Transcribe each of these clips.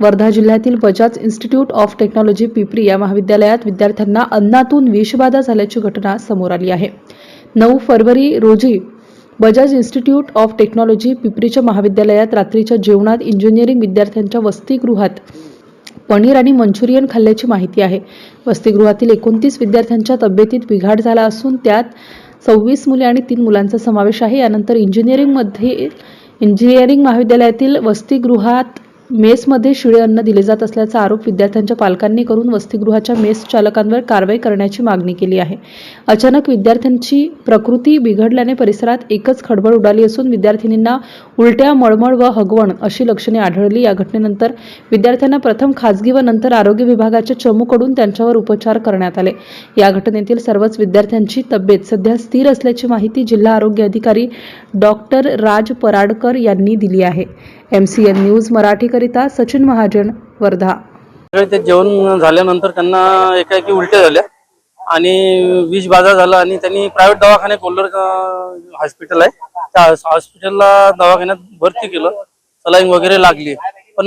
वर्धा जिल्ह्यातील Bajaj Institute of Technology Pipri या महाविद्यालयात विद्यार्थ्यांना अन्नातून विषबाधा झाल्याची घटना समोर आली आहे. नऊ फरवरी रोजी बजाज इन्स्टिट्यूट ऑफ टेक्नॉलॉजी पिपरीच्या महाविद्यालयात रात्रीच्या जेवणात इंजिनिअरिंग विद्यार्थ्यांच्या वसतिगृहात पनीर आणि मंचुरियन खाल्ल्याची माहिती आहे. वसतिगृहातील एकोणतीस विद्यार्थ्यांच्या तब्येतीत बिघाड झाला असून त्यात सव्वीस मुले आणि तीन मुलांचा समावेश आहे. यानंतर इंजिनिअरिंगमध्ये इंजिनिअरिंग महाविद्यालयातील वसतिगृहात मेसमध्ये शिळे अन्न दिले जात असल्याचा आरोप विद्यार्थ्यांच्या पालकांनी करून वसतिगृहाच्या मेस चालकांवर कारवाई करण्याची मागणी केली आहे. अचानक विद्यार्थ्यांची प्रकृती बिघडल्याने परिसरात एकच खडबड उडाली असून विद्यार्थिनींना उलट्या मळमळ व हगवण अशी लक्षणे आढळली. या घटनेनंतर विद्यार्थ्यांना प्रथम खाजगी व नंतर आरोग्य विभागाच्या चमूकडून त्यांच्यावर उपचार करण्यात आले. या घटनेतील सर्वच विद्यार्थ्यांची तब्येत सध्या स्थिर असल्याची माहिती जिल्हा आरोग्य अधिकारी डॉक्टर राज पराडकर यांनी दिली आहे. एम सी एन न्यूज मराठीकरिता सचिन महाजन वर्धा. ते जेवण झाल्यानंतर त्यांना एकाएकी उलट्या झाल्या आणि विष बाधा झाला आणि त्यांनी प्रायव्हेट दवाखाने कोल्लर हॉस्पिटल आहे. त्या हॉस्पिटलला दवाखान्यात भरती केलं. सलाईन वगैरे लागली. पण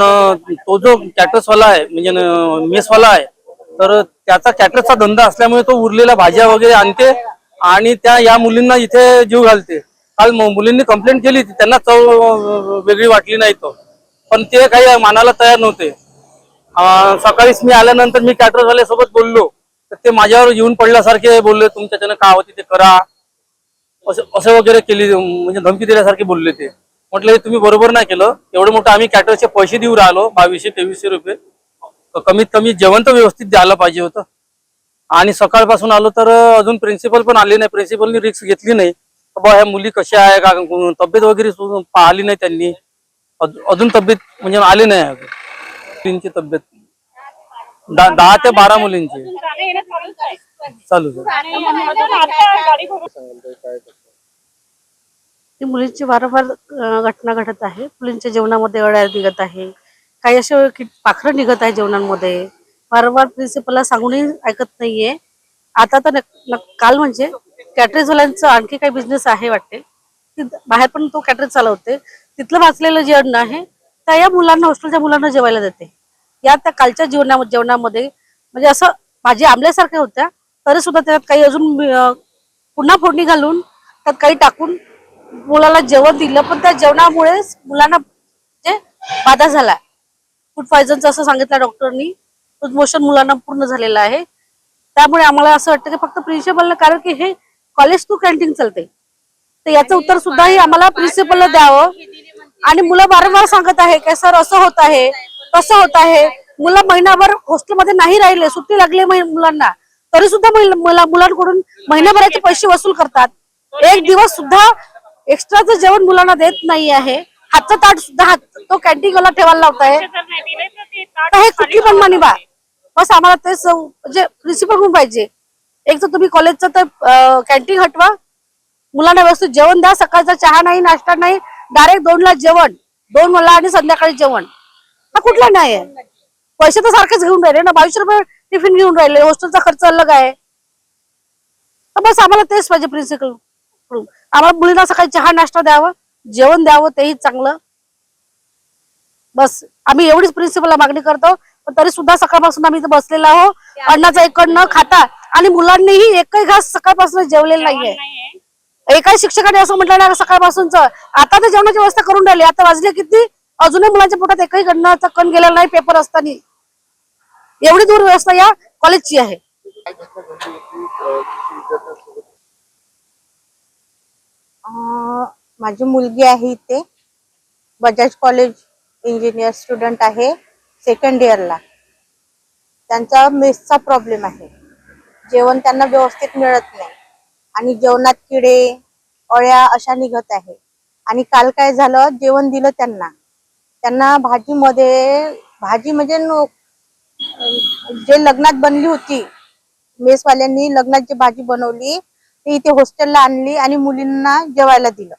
तो जो कॅटर्सवाला आहे म्हणजे मेसवाला आहे तर त्याचा कॅटर्सचा धंदा असल्यामुळे तो उरलेल्या भाज्या वगैरे आणते आणि त्या या मुलींना इथे जीव घालते. काल मुलींनी कंप्लेंट केली होती, त्यांना चव वेगळी वाटली नाही तो. पण ते काही मानायला तयार नव्हते. सकाळीच मी आल्यानंतर मी कॅटरवाल्यासोबत बोललो. तर ते माझ्यावर येऊन पडल्यासारखे बोलले तुमच्याच्यानं काय होती ते करा. असं असं वगैरे केली म्हणजे धमकी दिल्यासारखे बोलले ते. म्हटलं हे तुम्ही बरोबर नाही केलं. एवढं मोठं आम्ही कॅटरचे पैसे देऊ राहिलो बावीसशे तेवीसशे रुपये. कमीत कमी जेवण तर व्यवस्थित द्यायला पाहिजे होतं. आणि सकाळपासून आलो तर अजून प्रिन्सिपल पण आले नाही. प्रिन्सिपलनी रिक्स घेतली नाही. बा ह्या मुली कशा आहे का? तब्येत वगैरे पाहिली नाही त्यांनी. अजून तब्येत म्हणजे आली नाही अजून. मुलींची तब्येत. दहा ते बारा मुलींची. चालू मुलींची वारंवार घटना घडत आहे. मुलींच्या जेवणामध्ये अळ्या निघत आहे. काही असे पाखरं निघत आहे जेवणांमध्ये वारंवार प्रिन्सिपलला सांगूनही ऐकत नाहीये. आता तर काल म्हणजे कॅटरेजवाल्यांचं आणखी काही बिझनेस आहे वाटते. बाहेर पण तो कॅटरेज चालवते. तिथलं वाचलेलं जे अन्न आहे त्या या मुलांना हॉस्टेलच्या मुलांना जेवायला देते. या त्या कालच्या जीवना जेवणामध्ये म्हणजे असं भाजी आंबल्यासारख्या होत्या तरी सुद्धा त्यात काही अजून पुन्हा फोडणी घालून त्यात काही टाकून मुलाला जेवण दिलं. पण त्या जेवणामुळेच मुलांना जे बाधा झाला. फूड पॉयझनचं असं सांगितलं डॉक्टरनी मोशन मुलांना पूर्ण झालेलं आहे. त्यामुळे आम्हाला असं वाटतं की फक्त प्रिन्सिपलला कारण की हे कॉलेज टू कॅन्टीन चालते. तर याचं उत्तर सुद्धा हे आम्हाला प्रिन्सिपलला द्यावं. आणि मुलं वारंवार सांगत आहे की सर असं होत आहे तसं होत आहे. मुलं महिनाभर हॉस्टेलमध्ये नाही राहिले सुट्टी लागली मै- मुलांना. तरी सुद्धा मुलांकडून महिनाभराचे पैसे वसूल करतात. एक दिवस सुद्धा एक्स्ट्राचं जेवण मुलांना देत नाही आहे. हातचं ताट सुद्धा हात तो कॅन्टीन वाला ठेवायला लावताय तर हे कुठली पण मानी बा बस आम्हाला तेच म्हणजे प्रिन्सिपल म्हणून पाहिजे. एक तर तुम्ही कॉलेजचं तर कॅन्टीन हटवा. मुलांना व्यवस्थित जेवण द्या. सकाळचा चहा नाही नाश्ता नाही. डायरेक्ट दोनला जेवण. दोन मला आणि संध्याकाळी जेवण. हा कुठला नाही आहे. पैसे तर सारखेच घेऊन राहिले ना. बावीस रुपये टिफिन घेऊन राहिले. हॉस्टेलचा खर्च अलग आहे. बस आम्हाला तेच पाहिजे प्रिन्सिपलकडून. आम्हाला मुलींना सकाळी चहा नाश्ता द्यावं. जेवण द्यावं तेही चांगलं. बस. आम्ही एवढीच प्रिन्सिपलला मागणी करतो. पण तरी सुद्धा सकाळपासून आम्ही इथे बसलेलो आहोत. अन्नाचा एक न खाता आणि मुलांनीही एकही घास सकाळपासून जेवलेला नाहीये. एकाही शिक्षकाने असं म्हटलं ना सकाळपासूनच? आता तर जेवणाची व्यवस्था करून राहिली. आता वाजले किती? अजूनही मुलांच्या पोटात एकही अन्नाचा कण गेलेला नाही पेपर असताना. एवढी दूर व्यवस्था या कॉलेजची आहे. अं, माझी मुलगी आहे इथे. बजाज कॉलेज इंजिनियर स्टुडंट आहे सेकंड इयरला त्यांचा मेसचा प्रॉब्लेम आहे. जेवण त्यांना व्यवस्थित मिळत नाही. आणि जेवणात किडे अळ्या अशा निघत आहे. आणि काल काय झालं? जेवण दिलं त्यांना. त्यांना भाजीमध्ये भाजी म्हणजे जे लग्नात बनली होती मेसवाल्यांनी लग्नात जी भाजी बनवली ती इथे हॉस्टेलला आणली आणि मुलींना जेवायला दिलं.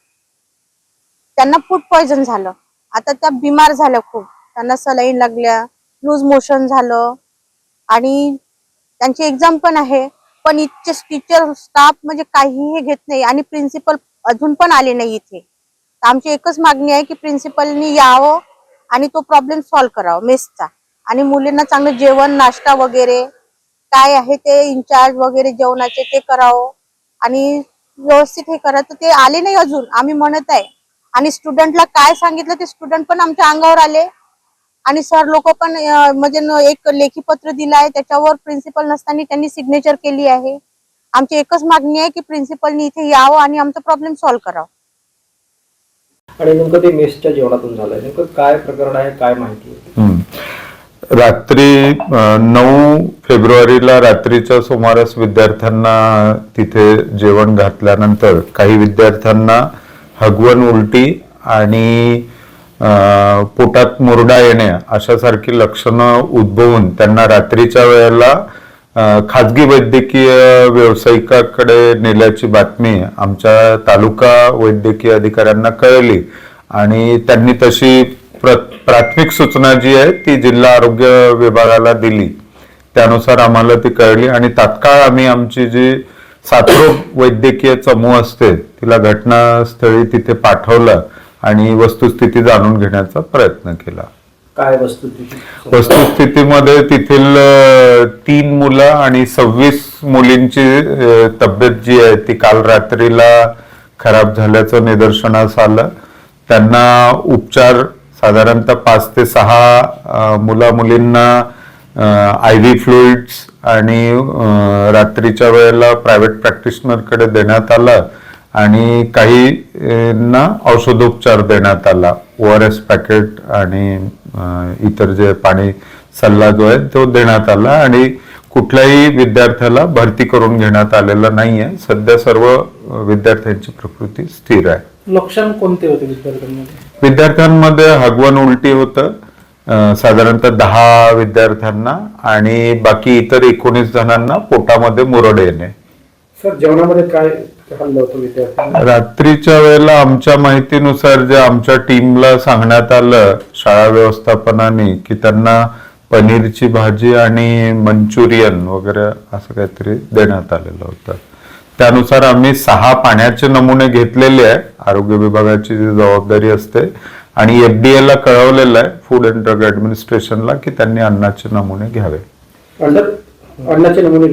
त्यांना फूड पॉयझन झालं. आता त्या बिमार झाल्या खूप. त्यांना सलाईन लागल्या लूज मोशन झालं. आणि त्यांची एक्झाम पण आहे. पण इथचे टीचर स्टाफ म्हणजे काहीही घेत नाही आणि प्रिन्सिपल अजून पण आले नाही इथे. तर आमची एकच मागणी आहे की प्रिन्सिपलनी यावं आणि तो प्रॉब्लेम सॉल्व्ह करावा मेसचा आणि मुलींना चांगलं जेवण नाश्ता वगैरे काय आहे ते इन्चार्ज वगैरे जेवणाचे ते करावं. आणि व्यवस्थित हे करा. तर ते आले नाही अजून आम्ही म्हणत आहे. आणि स्टुडंटला काय सांगितलं ते स्टुडंट पण आमच्या अंगावर आले. आणि सर लोक पण म्हणजे एक लेखी पत्र दिलं आहे त्याच्यावर प्रिन्सिपल नसताना त्यांनी सिग्नेचर केली आहे. आमची एकच मागणी आहे की प्रिन्सिपलनी इथे यावं आणि आमचा प्रॉब्लेम सॉल्व्ह करावा. आणि नेमकं ते मेसच्या जेवणातून झालंय. नेमकं काय प्रकरण आहे काय माहिती. रात्री नऊ फेब्रुवारीला रात्रीच्या सुमारास विद्यार्थ्यांना तिथे जेवण घातल्यानंतर काही विद्यार्थ्यांना हगवण उलटी आणि पोटात मुरडा येणे अशासारखी लक्षणं उद्भवून त्यांना रात्रीच्या वेळेला खाजगी वैद्यकीय व्यावसायिकाकडे नेल्याची बातमी आमच्या तालुका वैद्यकीय अधिकाऱ्यांना कळली. आणि त्यांनी तशी प्र- प्राथमिक सूचना जी आहे ती जिल्हा आरोग्य विभागाला दिली. त्यानुसार आम्हाला ती कळली आणि तात्काळ आम्ही आमची जी साथरोग वैद्यकीय चमू असते तिला घटनास्थळी तिथे पाठवलं. आणि वस्तुस्थिती जाणून घेण्याचा प्रयत्न केला. काय वस्तुस्थिती? वस्तुस्थितीमध्ये तेथील तीन मुलं आणि सव्वीस मुलींची तब्येत जी आहे ती काल रात्रीला खराब झाल्याचं निदर्शनास आलं. त्यांना उपचार साधारणतः पाच ते सहा मुला मुलींना आय व्ही फ्लुइड्स आणि रात्रीच्या वेळेला प्रायव्हेट प्रॅक्टिशनरकडे देण्यात आलं. आणि काही अ, ना औषधोपचार देण्यात आला. ओ आर एस पॅकेट आणि इतर जे पाणी सल्ला जो आहे तो देण्यात आला आणि कुठल्याही विद्यार्थ्याला भरती करून घेण्यात आलेलं नाहीये. सध्या सर्व विद्यार्थ्यांची प्रकृती स्थिर आहे. लक्षण कोणते होते विद्यार्थ्यांमध्ये? विद्यार्थ्यांमध्ये हगवण उलटी होतं. साधारणतः दहा विद्यार्थ्यांना आणि बाकी इतर एकोणीस जणांना पोटामध्ये मुरड येणे. सर जेवणामध्ये काय रात्रीच्या वेळेला आमच्या माहितीनुसार जे आमच्या टीमला सांगण्यात आलं शाळा व्यवस्थापनाने की त्यांना पनीरची भाजी आणि मंचुरियन वगैरे असं काहीतरी देण्यात आलेलं होतं. त्यानुसार आम्ही सहा पाण्याचे नमुने घेतलेले आहे. आरोग्य विभागाची जी जबाबदारी असते आणि एफडीए ला कळवलेलं आहे फूड अँड ड्रग ऍडमिनिस्ट्रेशनला की त्यांनी अन्नाचे नमुने घ्यावे. अन्नाचे नमुने